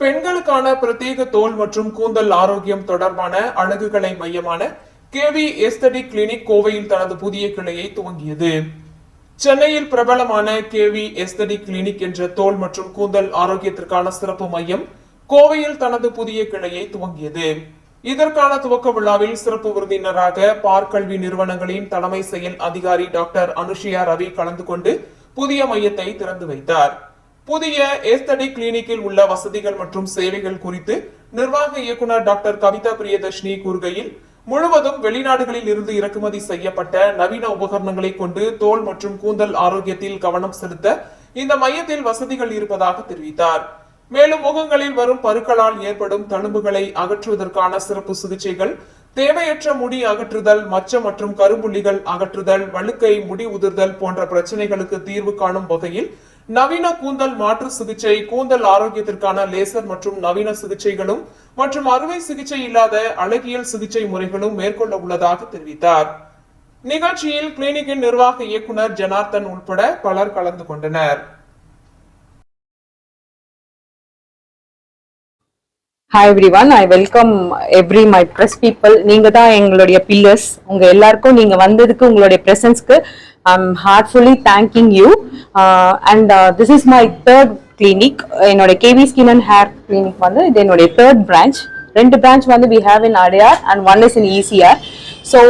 பெண்களுக்கான பிரத்யேக தோல் மற்றும் கூந்தல் ஆரோக்கியம் தொடர்பான அழகுகளை மையமான கேவி எஸ்தடிக் கிளினிக் கோவையில் தனது புதிய கிளையை துவங்கியது. சென்னையில் பிரபலமான கேவி எஸ்தடிக் கிளினிக் என்ற தோல் மற்றும் கூந்தல் ஆரோக்கியத்திற்கான சிறப்பு மையம் கோவையில் தனது புதிய கிளையை துவங்கியது. இதற்கான துவக்க விழாவில் சிறப்பு விருந்தினராக பார்க்கல்வி நிறுவனங்களின் தலைமை செயல் அதிகாரி டாக்டர் அனுஷியா ரவி கலந்து கொண்டு புதிய மையத்தை திறந்து வைத்தார். புதிய ஏஸ்தடிக் கிளினிக்கில் உள்ள வசதிகள் மற்றும் சேவைகள் குறித்து நிர்வாக இயக்குனர் டாக்டர் கவிதா பிரியதர்ஷினி கூறுகையில் முழுவதும் வெளிநாடுகளில் இருந்து இறக்குமதி செய்யப்பட்ட நவீன உபகரணங்களை கொண்டு தோல் மற்றும் கூந்தல் ஆரோக்கியத்தில் கவனம் செலுத்த இந்த மையத்தில் வசதிகள் இருப்பதாக தெரிவித்தார். மேலும் முகங்களில் வரும் பருக்களால் ஏற்படும் தழும்புகளை அகற்றுவதற்கான சிறப்பு சிகிச்சைகள் தேவையற்ற முடி அகற்றுதல் மச்சம் மற்றும் கரும்புள்ளிகள் அகற்றுதல் வழுக்கை முடி உதிர்தல் போன்ற பிரச்சனைகளுக்கு தீர்வு காணும் வகையில் நவீன கூந்தல் மாற்று சிகிச்சை கூந்தல் ஆரோக்கியத்திற்கான லேசர் மற்றும் நவீன சிகிச்சைகளும் மற்றும் அறுவை சிகிச்சை இல்லாத அழகியல் சிகிச்சை முறைகளும் மேற்கொள்ள உள்ளதாக தெரிவித்தார். நிகழ்ச்சியில் கிளினிக்கின் நிர்வாக இயக்குனர் ஜனார்த்தன் உட்பட பலர் கலந்து கொண்டனர். Hi everyone I welcome every my press people நீங்கள் தான் எங்களுடைய பில்லர்ஸ் உங்கள் எல்லாருக்கும் நீங்கள் வந்ததுக்கு உங்களுடைய ப்ரெசன்ஸ்க்கு I am heartfully thanking you and this is my third clinic என்னோட KV skin and hair clinic வந்து இது என்னுடைய தேர்ட் பிரான்ச் ரெண்டு பிரான்ச் வந்து we have in Adyar and one is in ECR so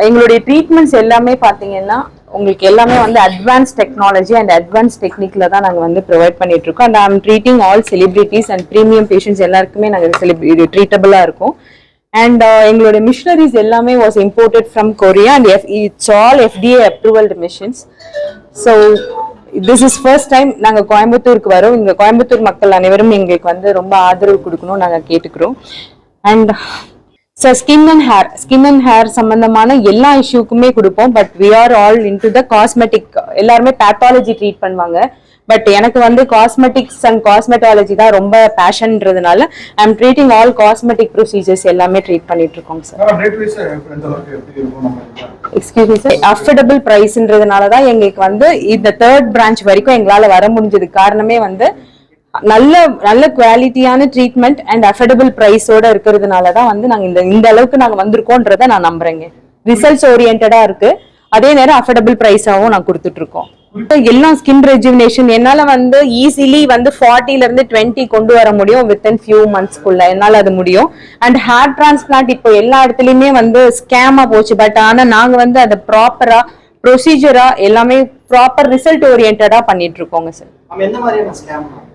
எங்களுடைய ட்ரீட்மெண்ட்ஸ் எல்லாமே பார்த்தீங்கன்னா உங்களுக்கு எல்லாமே வந்து அட்வான்ஸ் டெக்னாலஜி அண்ட் அட்வான்ஸ் டெக்னிக்கில் தான் நாங்கள் வந்து ப்ரொவைட் பண்ணிட்டு இருக்கோம் and I'm treating all celebrities and premium patients எல்லாருக்குமே நாங்கள் செலிபிரி ட்ரீட்டபிளாக இருக்கும். அண்ட் எங்களுடைய மிஷினரிஸ் எல்லாமே was imported from Korea and F it's all FDA approved machines so this is first time நாங்கள் கோயம்புத்தூருக்கு வரோம். இங்கே கோயம்புத்தூர் மக்கள் அனைவரும் எங்களுக்கு வந்து ரொம்ப ஆதரவு கொடுக்கணும் நாங்கள் கேட்டுக்கிறோம். And sir skin and hair skin and hair சம்பந்தமான எல்லா இஷ்யூக்குமே கொடுப்போம். But we are all in to the cosmetic எல்லாருமே பேத்தாலஜி ட்ரீட் பண்ணுவாங்க. பட் எனக்கு வந்து காஸ்மெட்டிக்ஸ் அண்ட் காஸ்மெட்டாலஜி தான் ரொம்ப பேஷன்றதுனால I am treating all cosmetic procedures எல்லாமே ட்ரீட் பண்ணிட்டு இருக்கோம் sir? Excuse me sir affordable ப்ரைஸ்ன்றதுனால தான் எங்களுக்கு வந்து இந்த தேர்ட் பிரான்ச் வரைக்கும் எங்களால் வர முடிஞ்சது காரணமே வந்து நல்ல நல்ல குவாலிட்டியான ட்ரீட்மெண்ட் அண்ட் அஃபோர்டபுள் ப்ரைஸோட இருக்கிறதுனால தான் வந்து நாங்கள் இந்த இந்த அளவுக்கு நாங்கள் வந்திருக்கோன்றத நான் நம்புறேங்க. ரிசல்ட்ஸ் ஓரியன்டா இருக்கு. அதே நேரம் அஃபோர்டபுள் ப்ரைஸாகவும் நான் கொடுத்துட்டு இருக்கோம் எல்லாம் ஸ்கின் ரெஜுவினேஷன் என்னால வந்து ஈஸிலி வந்து ஃபார்ட்டில இருந்து டுவெண்ட்டி கொண்டு வர முடியும் வித்தின் ஃபியூ மந்த்ஸ்க்குள்ள என்னால அது முடியும். அண்ட் ஹேர் டிரான்ஸ்பிளான்ட் இப்போ எல்லா இடத்துலயுமே வந்து ஸ்கேமா போச்சு. பட் ஆனா நாங்க வந்து அதை ப்ராப்பரா ப்ரொசீஜரா எல்லாமே ப்ராப்பர் ரிசல்ட் ஓரியன்டா பண்ணிட்டு இருக்கோங்க சார்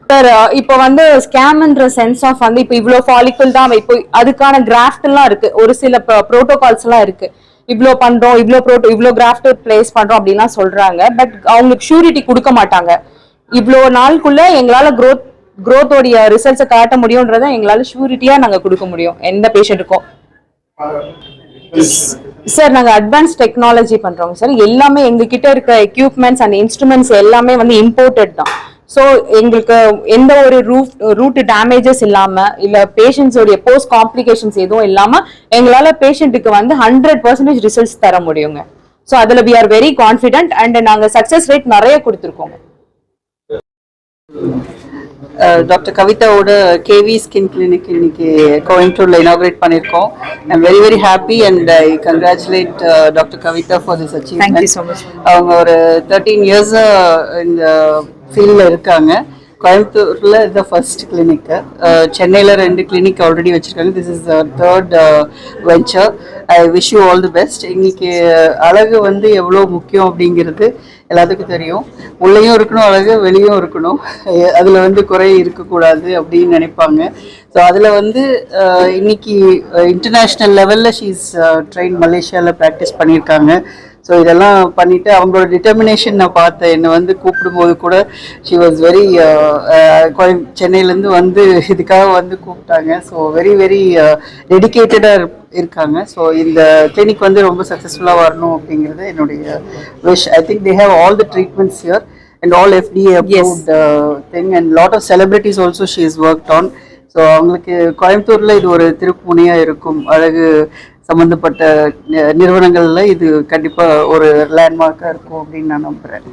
சார் uh, இப்போ வந்து ஸ்கேம்ன்ற சென்ஸ் ஆஃப் வந்து இப்போ இவ்வளோ ஃபாலிக்கல் தான் இப்போ அதுக்கான கிராஃப்ட்லாம் இருக்கு. ஒரு சில ப்ரோட்டோகால்ஸ் எல்லாம் இருக்கு. இவ்வளோ பண்றோம் இவ்வளோ ப்ரோட்டோ இவ்வளோ கிராஃப்ட் பிளேஸ் பண்றோம் அப்படின்லாம் சொல்றாங்க. பட் அவங்களுக்கு ஷூரிட்டி கொடுக்க மாட்டாங்க. இவ்வளோ நாளுக்குள்ள எங்களால க்ரோத் growth ரிசல்ட்ஸை காட்ட முடியும்ன்றத எங்களால ஷூரிட்டியா நாங்க கொடுக்க முடியும். எந்த பேஷண்ட்டுக்கும் சார் நாங்க அட்வான்ஸ் டெக்னாலஜி பண்றோங்க சார் எல்லாமே எங்ககிட்ட இருக்க எக்யூப்மெண்ட்ஸ் அண்ட் இன்ஸ்ட்ருமெண்ட்ஸ் எல்லாமே வந்து இம்போர்ட்டட் தான். ஸோ எங்களுக்கு எந்த ஒரு ரூஃப் ரூட் டேமேஜஸ் இல்லாம இல்ல பேஷண்ட்ஸ் உடைய போஸ்ட் காம்ப்ளிகேஷன்ஸ் எதுவும் இல்லாம எங்களால பேஷண்ட்டுக்கு வந்து ஹண்ட்ரட் பர்சன்டேஜ் ரிசல்ட்ஸ் தர முடியுங்க. ஸோ அதுல we are very confident and நாங்க சக்ஸஸ் ரேட் நிறைய கொடுத்துருக்கோங்க. டாக்டர் கவிதாவோட கேவி ஸ்கின் கிளினிக் இன்னைக்கு கோயம்புத்தூர்ல இனாகிரேட் பண்ணியிருக்கோம். I'm very very happy and I congratulate doctor Kavitha for this achievement. அவங்க ஒரு தேர்ட்டீன் இயர்ஸ் இந்த ஃபீல்டில் இருக்காங்க. கோயம்புத்தூர்ல இது ஃபர்ஸ்ட் கிளினிக் சென்னையில் ரெண்டு கிளினிக் ஆல்ரெடி வச்சிருக்காங்க. This is third venture I wish you all the best இன்னைக்கு அழகு வந்து எவ்வளோ முக்கியம் அப்படிங்கிறது எல்லாத்துக்கும் தெரியும். உள்ளேயும் இருக்கணும் அழகு வெளியும் இருக்கணும். அதில் வந்து குறை இருக்கக்கூடாது அப்படின்னு நினைப்பாங்க. ஸோ அதில் வந்து இன்னைக்கு இன்டர்நேஷ்னல் லெவலில் ஷீஸ் ட்ரெயின் மலேசியாவில் ப்ராக்டிஸ் பண்ணியிருக்காங்க. ஸோ இதெல்லாம் பண்ணிட்டு அவங்களோட டிட்டர்மினேஷன் நான் பார்த்தேன் என்னை வந்து கூப்பிடும்போது கூட ஷி வாஸ் வெரி சென்னையிலேருந்து வந்து இதுக்காக வந்து கூப்பிட்டாங்க. ஸோ வெரி வெரி டெடிக்கேட்டடாக இருக்காங்க. ஸோ இந்த கிளினிக் வந்து ரொம்ப சக்ஸஸ்ஃபுல்லாக வரணும் அப்படிங்கிறது என்னுடைய wish I think they have all the treatments here and all FDA approved uh, thing and lot of celebrities also she has worked on. So அவங்களுக்கு கோயம்புத்தூர்ல இது ஒரு திருப்புமுனையா இருக்கும். அழகு சம்பந்தப்பட்ட நிறுவனங்கள்ல இது கண்டிப்பா ஒரு லேண்ட்மார்க்கா இருக்கும் அப்படின்னு நான் நம்புகிறேன்